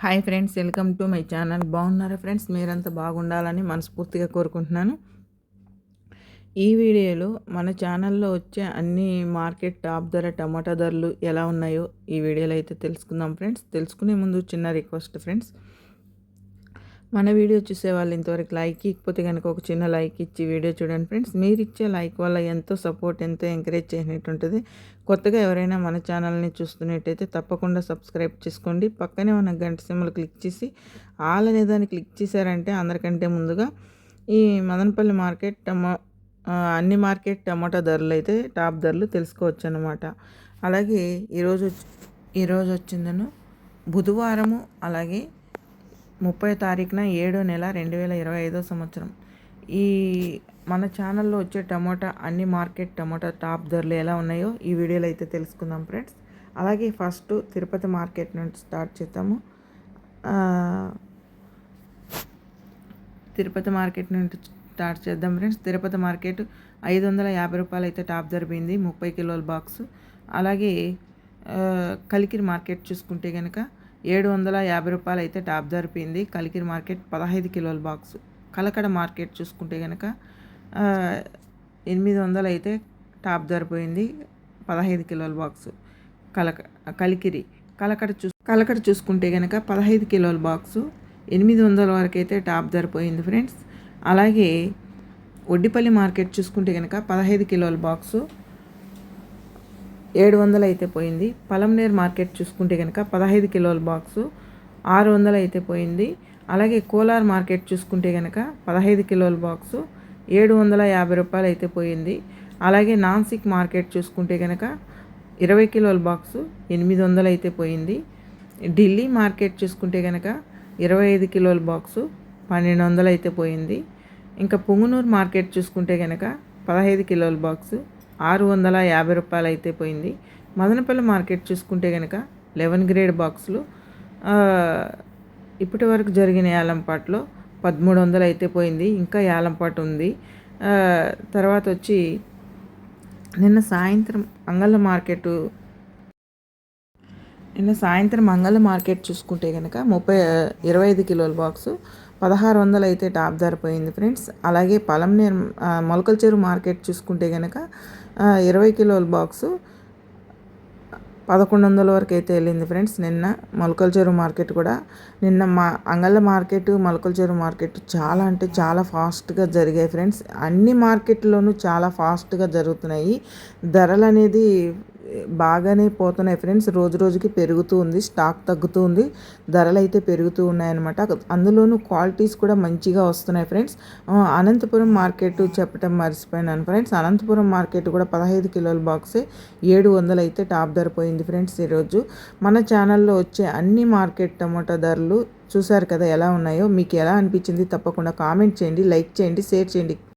Hi friends welcome to my channel. బాగున్నారా friends? మీరంతా బాగుండాలని మనస్ఫూర్తిగా కోరుకుంటున్నాను. ఈ వీడియోలో మన ఛానల్లో వచ్చే అన్ని మార్కెట్ టాప్ ధర టమాటా ధరలు ఎలా ఉన్నాయో ఈ వీడియోలో అయితే తెలుసుకుందాం ఫ్రెండ్స్. తెలుసుకునే ముందు చిన్న రిక్వెస్ట్ ఫ్రెండ్స్. మన వీడియో చూసే వాళ్ళు ఇంతవరకు లైక్ ఇకపోతే కనుక ఒక చిన్న లైక్ ఇచ్చి వీడియో చూడండి ఫ్రెండ్స్. మీరు ఇచ్చే లైక్ వల్ల ఎంతో సపోర్ట్ ఎంతో ఎంకరేజ్ చేసినట్టు ఉంటుంది. కొత్తగా ఎవరైనా మన ఛానల్ని చూస్తున్నట్టయితే తప్పకుండా సబ్స్క్రైబ్ చేసుకోండి. పక్కనే ఉన్న గంట సింబల్ క్లిక్ చేసి ఆల్ అనే దాన్ని క్లిక్ చేశారంటే అందరికంటే ముందుగా ఈ మదనపల్లి మార్కెట్ టమా అన్ని మార్కెట్ టమాటా ధరలు అయితే టాప్ ధరలు తెలుసుకోవచ్చు అనమాట అలాగే ఈరోజు ఈరోజు వచ్చిందను బుధవారము అలాగే ముప్పై తారీఖున ఏడో నెల రెండు వేల ఇరవై ఐదో సంవత్సరం. ఈ మన ఛానల్లో వచ్చే టమోటా అన్ని మార్కెట్ టమోటా టాప్ ధరలు ఎలా ఉన్నాయో ఈ వీడియోలో అయితే తెలుసుకుందాం ఫ్రెండ్స్. అలాగే ఫస్ట్ తిరుపతి మార్కెట్ నుండి స్టార్ట్ చేద్దాము. తిరుపతి మార్కెట్ నుండి స్టార్ట్ చేద్దాం ఫ్రెండ్స్. తిరుపతి మార్కెట్ ఐదు వందల యాభై రూపాయలు అయితే టాప్ జరిపింది ముప్పై కిలోల బాక్స్. అలాగే కలికిరి మార్కెట్ చూసుకుంటే కనుక ఏడు వందల యాభై రూపాయలు అయితే టాప్ జరిపింది. కలికిరి మార్కెట్ పదహైదు కిలోల బాక్స్. కలకడ మార్కెట్ చూసుకుంటే కనుక ఎనిమిది వందలు అయితే టాప్ జరిపోయింది. పదహైదు కిలోల బాక్స్. కలక కలికిరి. కలకడ చూ కలకడ చూసుకుంటే కనుక పదహైదు కిలోల బాక్సు. ఎనిమిది వందల వరకు అయితే టాప్ ధరిపోయింది ఫ్రెండ్స్. అలాగే ఒడ్డిపల్లి మార్కెట్ చూసుకుంటే కనుక పదహైదు కిలోల బాక్సు. ఏడు వందలు అయితే పోయింది. పలంనేర్ మార్కెట్ చూసుకుంటే కనుక పదహైదు కిలోల బాక్సు ఆరు వందలు అయితే పోయింది. అలాగే కోలార్ మార్కెట్ చూసుకుంటే కనుక పదహైదు కిలోల బాక్సు ఏడు వందల యాభై రూపాయలు అయితే పోయింది. అలాగే నాన్సిక్ మార్కెట్ చూసుకుంటే కనుక ఇరవై కిలోల బాక్సు ఎనిమిది వందలు అయితే పోయింది. ఢిల్లీ మార్కెట్ చూసుకుంటే కనుక ఇరవై ఐదు కిలోల బాక్సు పన్నెండు వందలు అయితే పోయింది. ఇంకా పుంగునూరు మార్కెట్ చూసుకుంటే కనుక పదహైదు కిలోల బాక్సు ఆరు వందల యాభై రూపాయలు అయితే పోయింది. మదనపల్లి మార్కెట్ చూసుకుంటే కనుక లెవెన్ గ్రేడ్ బాక్సులు ఇప్పటి వరకు జరిగిన యాలంపాట్లో పదమూడు వందలు అయితే పోయింది. ఇంకా యాలంపాటు ఉంది. తర్వాత వచ్చి నిన్న సాయంత్రం అంగళ్ళ మార్కెట్ నిన్న సాయంత్రం మంగళ మార్కెట్ చూసుకుంటే కనుక ముప్పై ఇరవై ఐదు కిలోల బాక్సు పదహారు వందలు అయితే టాప్ ధర పోయింది ఫ్రెండ్స్. అలాగే పలంనేర్ మొలకల చెరువు మార్కెట్ చూసుకుంటే కనుక ఇరవై కిలోల బాక్సు పదకొండు వందల వరకు అయితే వెళ్ళింది ఫ్రెండ్స్. నిన్న మొలకల చెరువు మార్కెట్ కూడా నిన్న మా అంగళ్ళ మార్కెట్ మొలకల చెరువు మార్కెట్ చాలా అంటే చాలా ఫాస్ట్గా జరిగాయి ఫ్రెండ్స్. అన్ని మార్కెట్లోనూ చాలా ఫాస్ట్గా జరుగుతున్నాయి. ధరలు అనేది బాగానే పోతున్నాయి ఫ్రెండ్స్. రోజు రోజుకి పెరుగుతూ ఉంది స్టాక్ తగ్గుతూ ఉంది ధరలు అయితే పెరుగుతూ ఉన్నాయన్నమాట. అందులోనూ క్వాలిటీస్ కూడా మంచిగా వస్తున్నాయి ఫ్రెండ్స్. అనంతపురం మార్కెట్ చెప్పటం మర్చిపోయినాను ఫ్రెండ్స్. అనంతపురం మార్కెట్ కూడా పదహైదు కిలోల బాక్సే ఏడు వందలు అయితే టాప్ ధర పోయింది ఫ్రెండ్స్ ఈరోజు. మన ఛానల్లో వచ్చే అన్ని మార్కెట్ టమాటా ధరలు చూసారు కదా ఎలా ఉన్నాయో మీకు ఎలా అనిపించింది తప్పకుండా కామెంట్ చేయండి లైక్ చేయండి షేర్ చేయండి.